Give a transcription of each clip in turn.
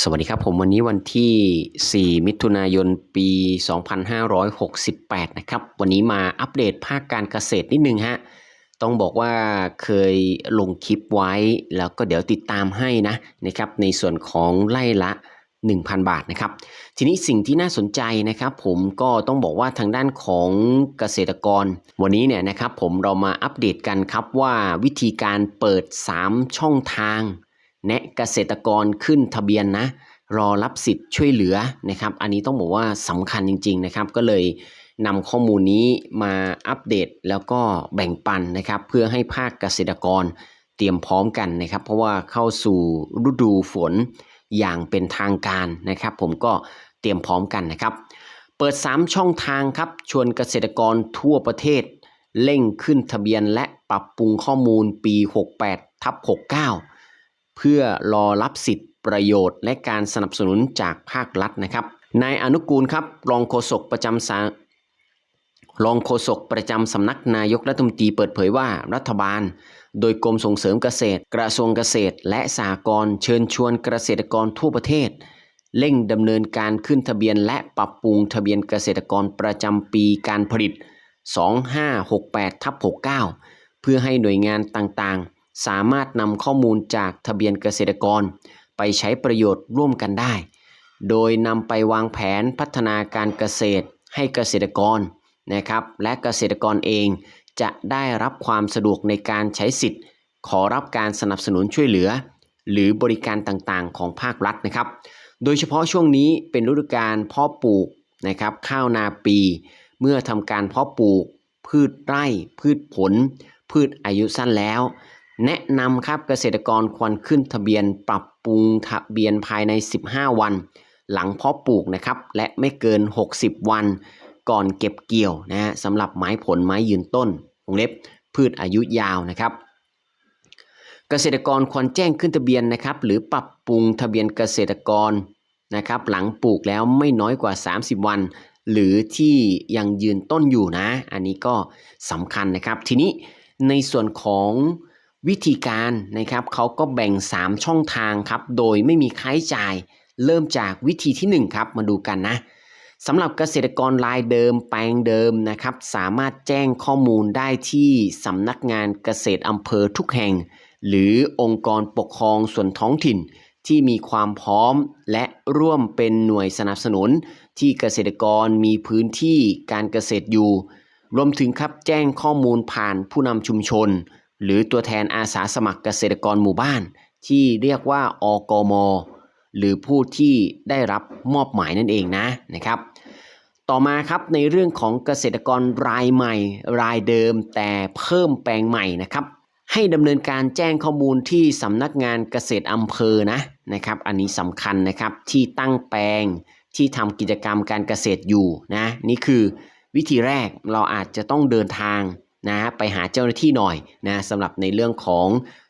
สวัสดีครับผมวันนี้วันที่ 4 มิถุนายนปี 2568 นะครับ วันนี้มาอัปเดตภาคการเกษตรนิดนึงฮะ ต้องบอกว่าเคยลงคลิปไว้ แล้วก็เดี๋ยวติดตามให้นะนะครับ ในส่วนของไล่ละ 1,000 บาทนะครับ ทีนี้สิ่งที่น่าสนใจนะครับผมก็ต้องบอกว่าทางด้านของเกษตรกร วันนี้เนี่ยนะครับผมเรามาอัปเดตกันครับว่าวิธีการเปิด 3 ช่องทาง แนะเกษตรกรขึ้นทะเบียนนะ รอรับสิทธิ์ช่วยเหลือนะครับ อันนี้ต้องบอกว่าสำคัญจริง ๆนะครับ ก็เลยนำข้อมูลนี้มาอัปเดตแล้วก็แบ่งปันนะครับ เพื่อให้ภาคเกษตรกรเตรียมพร้อมกันนะครับ เพราะว่าเข้าสู่ฤดูฝนอย่างเป็นทางการนะครับ ผมก็เตรียมพร้อมกันนะครับ เปิด 3 ช่องทางครับ ชวนเกษตรกรทั่วประเทศ เร่งขึ้นทะเบียนและปรับปรุงข้อมูลปี 68ทับ69เพื่อรอรับสิทธิประโยชน์ และการสนับสนุนจากภาครัฐนะครับนายอนุกูลครับรองโฆษกประจำสารองโฆษกประจำสำนักนายกรัฐมนตรีเปิดเผยว่ารัฐบาล โดยกรมส่งเสริมเกษตร กระทรวงเกษตร และสหกรณ์เชิญชวนเกษตรกรทั่วประเทศ เร่งดำเนินการขึ้นทะเบียนและปรับปรุงทะเบียนเกษตรกรประจำปีการผลิต 2568ทับ69 เพื่อให้หน่วยงานต่างๆ สามารถนำข้อมูลจากทะเบียนเกษตรกร ไปใช้ประโยชน์ร่วมกันได้ โดยนำไปวางแผนพัฒนาการเกษตรให้เกษตรกรนะครับ และเกษตรกรเองจะได้รับความสะดวกในการใช้สิทธิ์ ขอรับการสนับสนุนช่วยเหลือ หรือบริการต่างๆ ของภาครัฐนะครับ โดยเฉพาะช่วงนี้เป็นฤดูกาลเพาะปลูกนะครับข้าวนาปี เมื่อทำการเพาะปลูก พืชไร่ พืชผล พืชอายุสั้นแล้ว แนะนำครับเกษตรกรควรขึ้นทะเบียนปรับปรุงทะเบียนภายใน 15 วัน หลังเพาะปลูกนะครับ และไม่เกิน 60 วัน ก่อนเก็บเกี่ยวนะฮะสำหรับไม้ผลไม้ยืนต้นวงเล็บพืชอายุยาวนะครับ เกษตรกรควรแจ้งขึ้นทะเบียนนะครับ หรือปรับปรุงทะเบียนเกษตรกรนะครับ หลังปลูกแล้วไม่น้อยกว่า 30 วัน หรือที่ยังยืนต้นอยู่นะ อันนี้ก็สำคัญนะครับ ทีนี้ในส่วนของ วิธีการนะครับเขาก็แบ่ง 3 ช่องทางครับ โดยไม่มีค่าใช้จ่าย เริ่มจากวิธีที่ 1 ครับ มาดูกันนะสำหรับเกษตรกรรายเดิมแปลงเดิมนะครับ สามารถแจ้งข้อมูลได้ที่สำนักงานเกษตรอำเภอทุกแห่ง หรือองค์กรปกครองส่วนท้องถิ่นที่มีความพร้อมและร่วมเป็นหน่วยสนับสนุน ที่เกษตรกรมีพื้นที่การเกษตรอยู่ รวมถึงครับแจ้งข้อมูลผ่านผู้นำชุมชน หรือตัวแทนอาสาสมัครเกษตรกรหมู่บ้าน ที่เรียกว่าอกม หรือผู้ที่ได้รับมอบหมายนั่นเองนะนะครับ ต่อมาครับในเรื่องของเกษตรกรรายใหม่ รายเดิมแต่เพิ่มแปลงใหม่นะครับ ให้ดำเนินการแจ้งข้อมูลที่สำนักงานเกษตรอำเภอนะนะครับ อันนี้สำคัญนะครับที่ตั้งแปลงที่ทำกิจกรรมการเกษตรอยู่นะนี่คือวิธีแรกเราอาจจะต้องเดินทาง นะไปหาเจ้าหน้าที่หน่อยนะสำหรับในเรื่องของ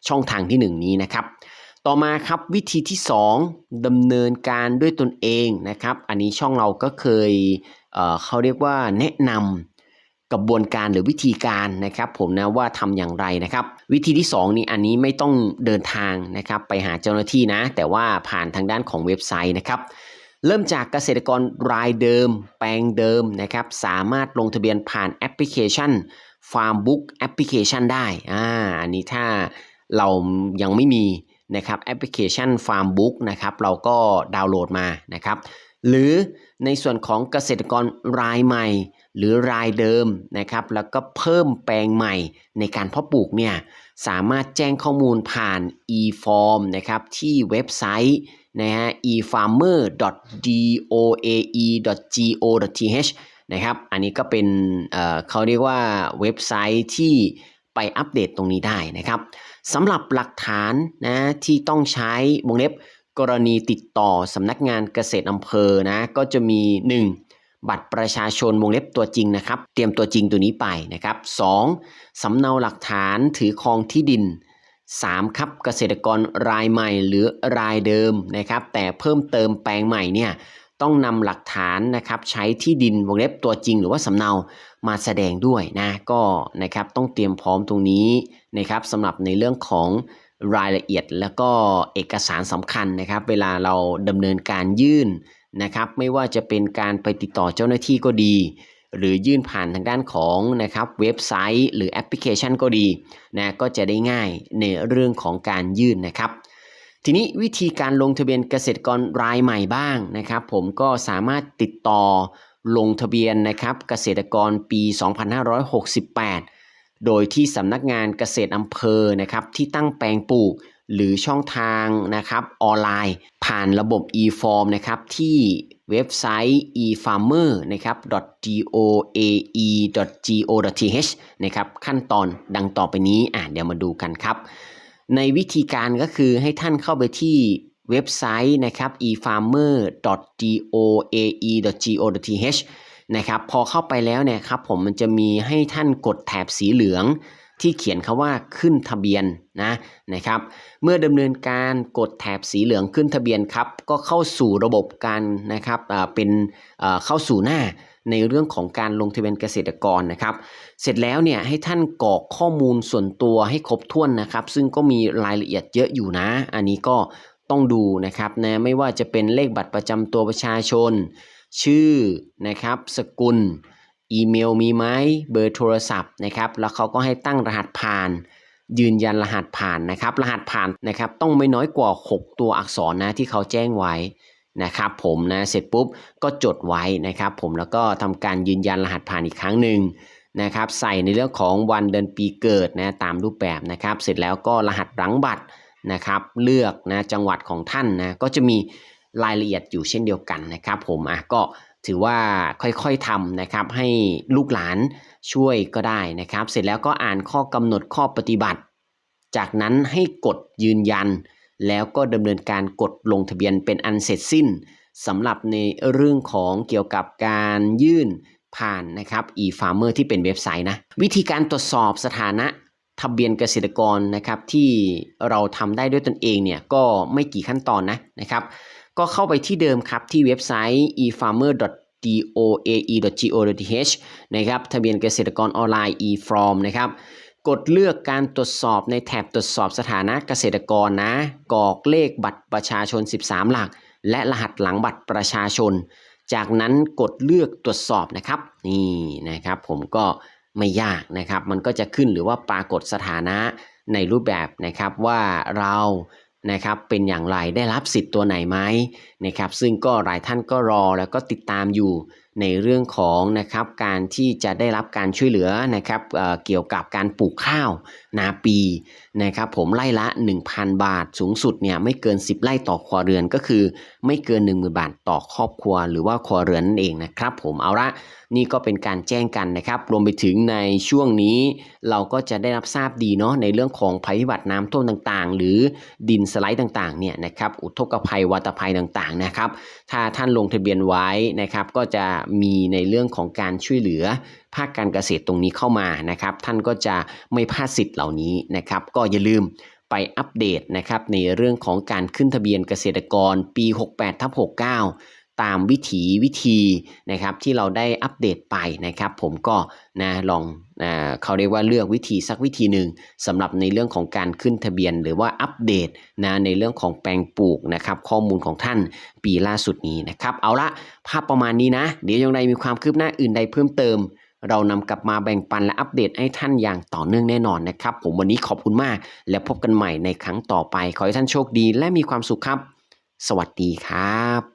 ช่องทางที่หนึ่งนี้นะครับ ต่อมาครับวิธีที่ 2ดำเนินการด้วยตนเองนะครับ อันนี้ช่องเราก็เคยเเขาเรียกว่าแนะนำกระบวนการหรือวิธีการนะครับ ผมนะว่าทำอย่างไรนะครับ วิธีที่ 2 นี่อันนี้ไม่ต้องเดินทางนะครับ ไปหาเจ้าหน้าที่นะ แต่ว่าผ่านทางด้านของเว็บไซต์นะครับเริ่มจากเกษตรกรรายเดิม แปลงเดิมนะครับ สามารถลงทะเบียนผ่านแอปพลิเคชัน Farmbook Application ได้อ่าอันนี้ถ้าเรายังไม่มีนะครับแอปพลิเคชัน Farmbook นะครับเราก็ดาวน์โหลดมานะครับหรือในส่วนของเกษตรกรรายใหม่ หรือรายเดิมนะครับแล้วก็เพิ่มแปลงใหม่ในการเพาะปลูกเนี่ยสามารถแจ้งข้อมูลผ่าน e-form นะครับที่เว็บไซต์นะฮะ efarmer.doae.go.th นะครับ อันนี้ก็เป็นเเขาเรียกว่าเว็บไซต์ที่ไปอัปเดตตรงนี้ได้นะครับสำหรับหลักฐานนะที่ต้องใช้วงเล็บกรณีติดต่อสำนักงานเกษตรอำเภอนะก็จะมี 1. บัตรประชาชนวงเล็บตัวจริงนะครับ เตรียมตัวจริงตัวนี้ไปนะครับ 2. สำเนาหลักฐานถือครองที่ดิน 3. ครับเกษตรกรรายใหม่หรือรายเดิมนะครับ แต่เพิ่มเติมแปลงใหม่เนี่ย ต้องนำหลักฐานนะครับใช้ที่ดินวงเล็บตัวจริง หรือว่าสำเนามาแสดงด้วยนะก็นะครับต้องเตรียมพร้อมตรงนี้นะครับสำหรับในเรื่องของรายละเอียดแล้วก็เอกสารสำคัญนะครับ เวลาเราดำเนินการยื่นนะครับ ไม่ว่าจะเป็นการไปติดต่อเจ้าหน้าที่ก็ดี หรือยื่นผ่านทางด้านของนะครับเว็บไซต์ หรือแอปพลิเคชันก็ดีนะก็จะได้ง่ายในเรื่องของการยื่นนะครับ ทีนี้วิธีการลงทะเบียนเกษตรกรรายใหม่บ้างนะครับ ผมก็สามารถติดต่อลงทะเบียนนะครับเกษตรกรปี 2568 โดยที่สำนักงานเกษตรอำเภอนะครับที่ตั้งแปลงปลูก หรือช่องทางนะครับออนไลน์ ผ่านระบบ e-form นะครับที่เว็บไซต์ e-farmer นะครับ .goae.go.th นะครับขั้นตอนดังต่อไปนี้อะเดี๋ยวมาดูกันครับ ในวิธีการก็คือให้ท่านเข้าไปที่เว็บไซต์นะครับ efarmer.goae.go.th นะครับพอเข้าไปแล้วเนี่ยครับผมมันจะมีให้ท่านกดแถบสีเหลืองที่เขียนคาว่าขึ้นทะเบียนนะนะครับ เมื่อดำเนินการกดแถบสีเหลืองขึ้นทะเบียนครับ ก็เข้าสู่ระบบการนะครับเป็นเข้าสู่หน้า ในเรื่องของการลงทะเบียนเกษตรกรนะครับ เสร็จแล้วเนี่ยให้ท่านกรอกข้อมูลส่วนตัวให้ครบถ้วนนะครับ ซึ่งก็มีรายละเอียดเยอะอยู่นะ อันนี้ก็ต้องดูนะครับนะไม่ว่าจะเป็นเลขบัตรประจำตัวประชาชน ชื่อนะครับ สกุล อีเมลมีไหมเบอร์โทรศัพท์นะครับ แล้วเขาก็ให้ตั้งรหัสผ่านยืนยันรหัสผ่านนะครับ รหัสผ่านนะครับต้องไม่น้อยกว่า 6 ตัวอักษรนะที่เขาแจ้งไว้ นะครับผมนะเสร็จปุ๊บก็จดไว้นะครับผมแล้วก็ทำการยืนยันรหัสผ่านอีกครั้งหนึ่งนะครับใส่ในเรื่องของวันเดือนปีเกิดนะตามรูปแบบนะครับ เสร็จแล้วก็รหัสหลังบัตรนะครับ เลือกนะจังหวัดของท่านนะก็จะมีรายละเอียดอยู่เช่นเดียวกันนะครับ ผมอะก็ถือว่าค่อยๆทำนะครับให้ลูกหลานช่วยก็ได้นะครับ เสร็จแล้วก็อ่านข้อกำหนดข้อปฏิบัติ จากนั้นให้กดยืนยัน แล้วก็ดำเนินการกดลงทะเบียนเป็นอันเสร็จสิ้นสำหรับในเรื่องของเกี่ยวกับการยื่นผ่านนะครับ e-farmer ที่เป็นเว็บไซต์นะ วิธีการตรวจสอบสถานะทะเบียนเกษตรกรนะครับที่เราทำได้ด้วยตนเองเนี่ยก็ไม่กี่ขั้นตอนนะนะครับก็เข้าไปที่เดิมครับที่เว็บไซต์ efarmer.doae.go.th นะครับทะเบียนเกษตรกรออนไลน์ e-form นะครับ กดเลือกการตรวจสอบในแถบตรวจสอบสถานะเกษตรกรนะกรอกเลขบัตรประชาชน 13 หลัก และรหัสหลังบัตรประชาชน จากนั้นกดเลือกตรวจสอบนะครับ นี่นะครับ ผมก็ไม่ยากนะครับ มันก็จะขึ้นหรือว่าปรากฏสถานะในรูปแบบนะครับว่าเรานะครับเป็นอย่างไรได้รับสิทธิ์ตัวไหนไหมนะครับ ซึ่งก็หลายท่านก็รอแล้วก็ติดตามอยู่ ในเรื่องของนะครับการที่จะได้รับการช่วยเหลือนะครับเเกี่ยวกับการปลูกข้าวนาปีนะครับผมไร่ละ 1,000 บาทสูงสุดเนี่ยไม่เกิน 10 ไร่ต่อครัวเรือนก็คือ ไม่เกิน 10,000 บาทต่อครอบครัวหรือว่าครัวเรือนนั่นเองนะครับผมเอาละนี่ก็เป็นการแจ้งกันนะครับ รวมไปถึงในช่วงนี้ เราก็จะได้รับทราบดีเนาะในเรื่องของภัยพิบัติน้ำท่วมต่างๆ หรือดินสไลด์ต่างๆเนี่ยนะครับอุทกภัยวัตภัยต่างๆนะครับถ้าท่านลงทะเบียนไว้นะครับก็จะมีในเรื่องของการช่วยเหลือภาคการเกษตรตรงนี้เข้ามานะครับ ท่านก็จะไม่พลาดสิทธิ์เหล่านี้นะครับ ก็อย่าลืมไปอัปเดตนะครับในเรื่องของการขึ้นทะเบียนเกษตรกรปี 68ทับ69 ตามวิถีวิธีนะครับที่เราได้อัปเดตไปนะครับ ผมก็นะลองนะเขาเรียกว่าเลือกวิธีสักวิธีหนึ่งสำหรับในเรื่องของการขึ้นทะเบียน หรือว่าอัปเดตนะในเรื่องของแปลงปลูกนะครับข้อมูลของท่านปีล่าสุดนี้นะครับเอาละภาพประมาณนี้นะ เดี๋ยวยังไงมีความคืบหน้าอื่นใดเพิ่มเติม เรานำกลับมาแบ่งปันและอัปเดตให้ท่านอย่างต่อเนื่องแน่นอนนะครับผมวันนี้ขอบคุณมาก และพบกันใหม่ในครั้งต่อไป ขอให้ท่านโชคดีและมีความสุขครับ สวัสดีครับ